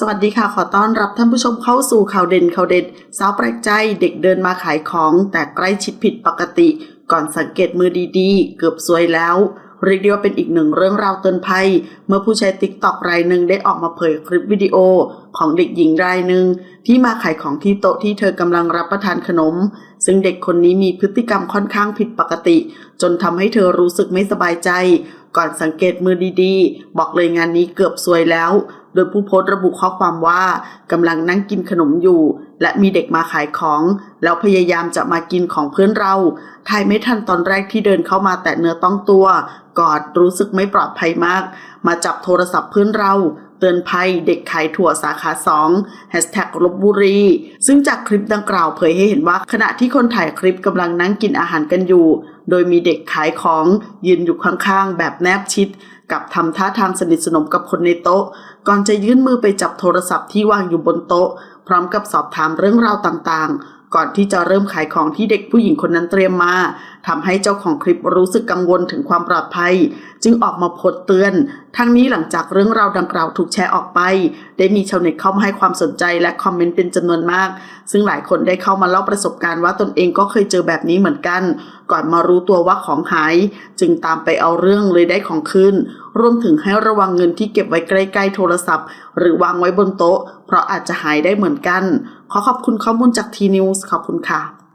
สวัสดีค่ะ ขอต้อนรับท่านผู้ชมเข้าสู่ข่าวเด่นข่าวเด็ด สาวแปลกใจเด็กเดินมาขายของ แต่ใกล้ชิดผิดปกติ ก่อนสังเกตมือดีๆ เกือบซวยแล้ว เรียกได้ว่าเป็นอีกหนึ่งเรื่องราวเตือนภัย เมื่อผู้ใช้ติ๊กต็อกรายหนึ่งได้ออกมาเผยคลิปวิดีโอของเด็กหญิงรายหนึ่งที่มาขายของที่โต๊ะที่เธอกำลังรับประทานขนม ซึ่งเด็กคนนี้มีพฤติกรรมค่อนข้างผิดปกติ จนทำให้เธอรู้สึกไม่สบายใจ ก่อนสังเกตมือดีๆ บอกเลยงานนี้เกือบซวยแล้ว โดยผู้โพสต์ระบุข้อความว่ากำลังนั่งกินขนมอยู่ และมีเด็กมาขายของ แล้วพยายามจะมากินของเพื่อนเราถ่ายไม่ทันตอนแรกที่เดินเข้ามาแตะเนื้อต้องตัว กอดรู้สึกไม่ปลอดภัยมาก มาจับโทรศัพท์เพื่อนเราเตือนภัยเด็กขายถั่วสาขา2 Hashtag ลบบุรี ซึ่งจากคลิปดังกล่าวเผยให้เห็นว่าขณะที่คนถ่ายคลิปกำลังนั่งกินอาหารกันอยู่ โดยมีเด็กขายของยืนอยู่ข้างๆ แบบแนบชิด กับทำท่าทางสนิทสนมกับคนในโต๊ะ ก่อนจะยื่นมือไปจับโทรศัพท์ที่วางอยู่บนโต๊ะ พร้อมกับสอบถามเรื่องราวต่างๆก่อนที่จะเริ่มขายของที่เด็กผู้หญิงคนนั้นเตรียมมาทำให้เจ้าของคลิปรู้สึกกังวลถึงความปลอดภัย จึงออกมาโพสเตือน ทั้งนี้หลังจากเรื่องราวดังกล่าวถูกแชร์ออกไป ได้มีชาวเน็ตเข้ามาให้ความสนใจและคอมเมนต์เป็นจำนวนมาก ซึ่งหลายคนได้เข้ามาเล่าประสบการณ์ว่าตนเองก็เคยเจอแบบนี้เหมือนกัน ก่อนมารู้ตัวว่าของหาย จึงตามไปเอาเรื่องเลยได้ของคืนรวมถึงให้ระวังเงินที่เก็บไว้ใกล้ๆโทรศัพท์ หรือวางไว้บนโต๊ะ เพราะอาจจะหายได้เหมือนกัน ขอขอบคุณข้อมูลจากทีนิวส์ขอบคุณค่ะ